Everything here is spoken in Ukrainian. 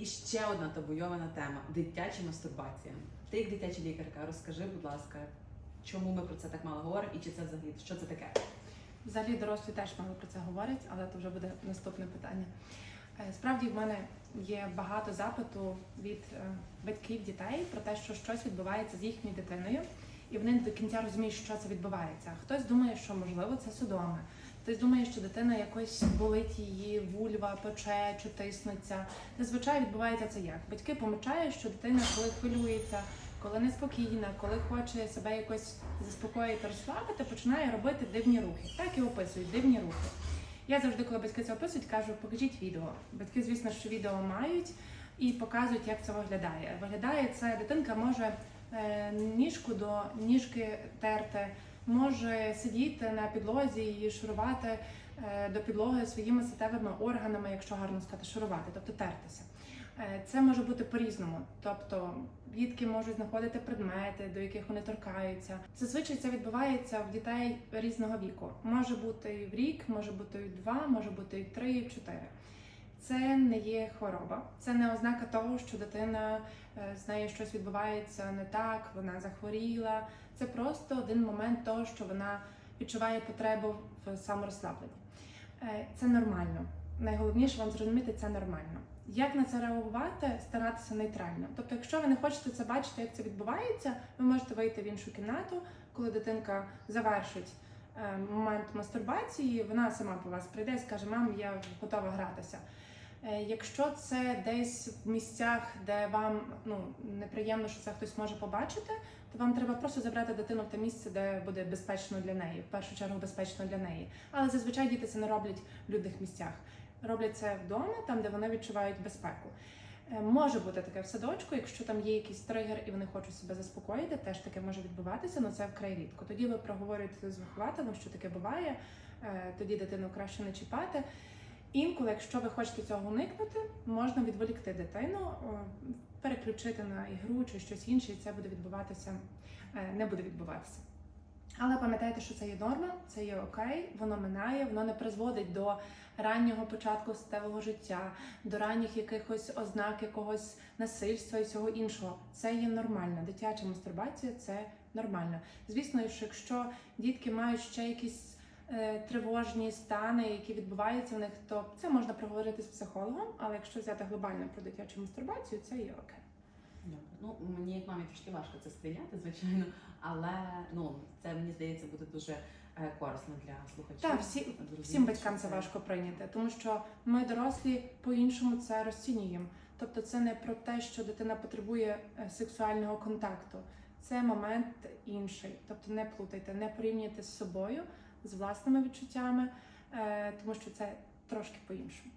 І ще одна табуйована тема дитяча мастурбація. Ти як дитяча лікарка, розкажи, будь ласка, чому ми про це так мало говоримо і чи це взагалі що це таке? Взагалі дорослі теж мало про це говорять, але це вже буде наступне питання. Е, Справді в мене є багато запиту від е, батьків дітей про те, що щось відбувається з їхньою дитиною, і вони не до кінця розуміють, що це відбувається. Хтось думає, що можливо це судоми. Хтось думає, що дитина якось болить її, вульва, пече чи тиснеться. Зазвичай відбувається це як? Батьки помічають, що дитина, коли хвилюється, коли неспокійна, коли хоче себе якось заспокоїти, розслабити, починає робити дивні рухи. Так і описують дивні рухи. Я завжди, коли батьки це описують, кажу, покажіть відео. Батьки, звісно, що відео мають і показують, як це виглядає. Виглядає це, дитинка може е, ніжку до ніжки терти, може сидіти на підлозі і шурувати е, до підлоги своїми статевими органами, якщо гарно сказати, шурувати, тобто тертися. Е, Це може бути по-різному. Тобто дітки можуть знаходити предмети, до яких вони торкаються. Зазвичай це відбувається в дітей різного віку. Може бути і в рік, може бути і в два, може бути і в три, і в чотири. Це не є хвороба, це не ознака того, що дитина е, з нею щось відбувається не так, вона захворіла. Це просто один момент того, що вона відчуває потребу в саморозслабленні. Е, Це нормально. Найголовніше вам зрозуміти, це нормально. Як на це реагувати, старатися нейтрально. Тобто, якщо ви не хочете це бачити, як це відбувається, ви можете вийти в іншу кімнату, коли дитинка завершить е, момент мастурбації, вона сама по вас прийде і скаже: Мам, я готова гратися. Е, Якщо це десь в місцях, де вам ну неприємно, що це хтось може побачити, то вам треба просто забрати дитину в те місце, де буде безпечно для неї, в першу чергу безпечно для неї. Але зазвичай діти це не роблять в людних місцях. Роблять це вдома, там де вони відчувають безпеку. Е, Може бути таке в садочку, якщо там є якийсь тригер і вони хочуть себе заспокоїти, теж таке може відбуватися, але це вкрай рідко. Тоді ви проговорюєте з вихователем, що таке буває, е, тоді дитину краще не чіпати. Інколи, якщо ви хочете цього уникнути, можна відволікти дитину, переключити на ігру чи щось інше, і це буде відбуватися, е, не буде відбуватися. Але пам'ятайте, що це є норма, це є окей, воно минає, воно не призводить до раннього початку статевого життя, до ранніх якихось ознак якогось насильства і всього іншого. Це є нормально. Дитяча мастурбація це нормально. Звісно, що якщо дітки мають ще якісь тривожні стани, які відбуваються в них, то це можна проговорити з психологом. Але якщо взяти глобально про дитячу мастурбацію, це є окей. Ну мені як мамі трошки важко це сприйняти, звичайно, але ну це мені здається буде дуже е, корисно для слухачів. Так, всі, всім батькам це важко прийняти, тому що ми дорослі по-іншому це розцінюємо. Тобто, це не про те, що дитина потребує е, сексуального контакту. Це момент інший. Тобто не плутайте, не порівнюйте з собою, з власними відчуттями, е, тому що це трошки по-іншому.